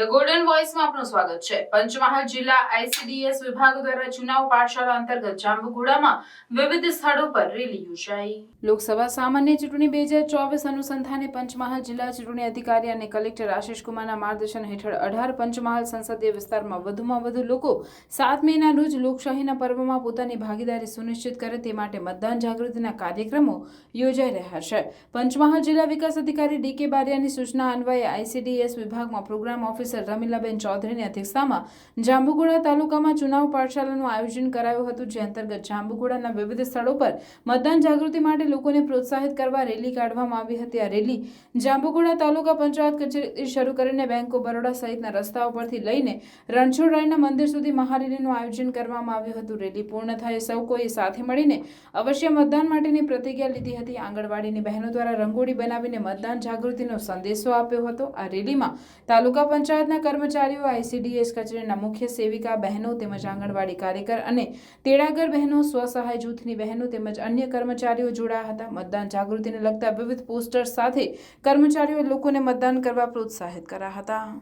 The golden વોઇસમાં આપનું સ્વાગત છે. પંચમહાલ જિલ્લા આઈસીડીએસ વિભાગ દ્વારા ચુનાવ પાઠશાળા અંતર્ગત જાંબુઘોડામાં વિવિધ સ્થળો પર રેલી યોજાઈ. લોકસભા સામાન્ય ચૂંટણી બે હજાર ચોવીસ અનુસંધાને પંચમહાલ જિલ્લા ચૂંટણી અધિકારી અને કલેક્ટર આશિષ કુમારના માર્ગદર્શન હેઠળ અઢાર પંચમહાલ સંસદીય વિસ્તારમાં વધુમાં વધુ લોકો સાત મેના રોજ લોકશાહીના પર્વમાં પોતાની ભાગીદારી સુનિશ્ચિત કરે તે માટે મતદાન જાગૃતિના કાર્યક્રમો યોજાઈ રહ્યા છે. પંચમહાલ જિલ્લા વિકાસ અધિકારી ડી કે બારિયાની સૂચના અન્વયે આઈસીડીએસ વિભાગમાં પ્રોગ્રામ ઓફિસર રમીલાબેન ચૌધરીની અધ્યક્ષતામાં જાંબુગોડા તાલુકામાં ચુનાવ પાઠશાલાનું આયોજન કરાયું હતું, જે અંતર્ગત જાંબુગોડાના વિવિધ સ્થળો પર મતદાન જાગૃતિ માટે લોકોને પ્રોત્સાહિત કરવા રેલી કાઢવામાં આવી હતી. આ રેલી જાંબુગોડા તાલુકા પંચાયત કચેરી શરૂ કરીને બેંક ઓફ બરોડા સહિતના રસ્તાઓ પરથી લઈને રણછોડરાયના મંદિર સુધી મહારેલીનું આયોજન કરવામાં આવ્યું હતું. રેલી પૂર્ણ થાય સૌ કોઈએ સાથે મળીને અવશ્ય મતદાન માટેની પ્રતિજ્ઞા લીધી હતી. આંગણવાડીની બહેનો દ્વારા રંગોળી બનાવીને મતદાન જાગૃતિનો સંદેશો આપ્યો હતો. આ રેલીમાં તાલુકા પંચાયતના કર્મચારીઓ આઈસીડીએસ કચેરીના મુખ્ય સેવિકા બહેનો તેમજ આંગણવાડી કાર્યકર અને તેડાગર બહેનો, સ્વસહાય જૂથની બહેનો તેમજ અન્ય કર્મચારીઓ જોડાયા હતા. મતદાન જાગૃતિને લગતા વિવિધ પોસ્ટર્સ સાથે કર્મચારીઓ લોકોને મતદાન કરવા પ્રોત્સાહિત કર્યા હતા.